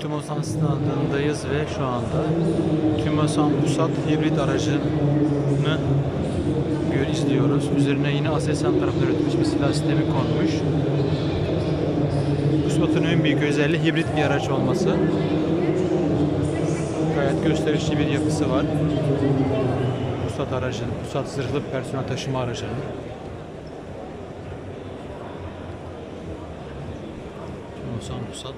Tümosan standındayız ve şu anda Tümosan Pusat hibrit aracını izliyoruz. Üzerine yine Aselsan tarafından üretilmiş bir silah sistemi konmuş. Pusat'ın en büyük özelliği hibrit bir araç olması. Gayet gösterişli bir yapısı var. Pusat aracın, Pusat zırhlı personel taşıma aracının. Tümosan Pusat.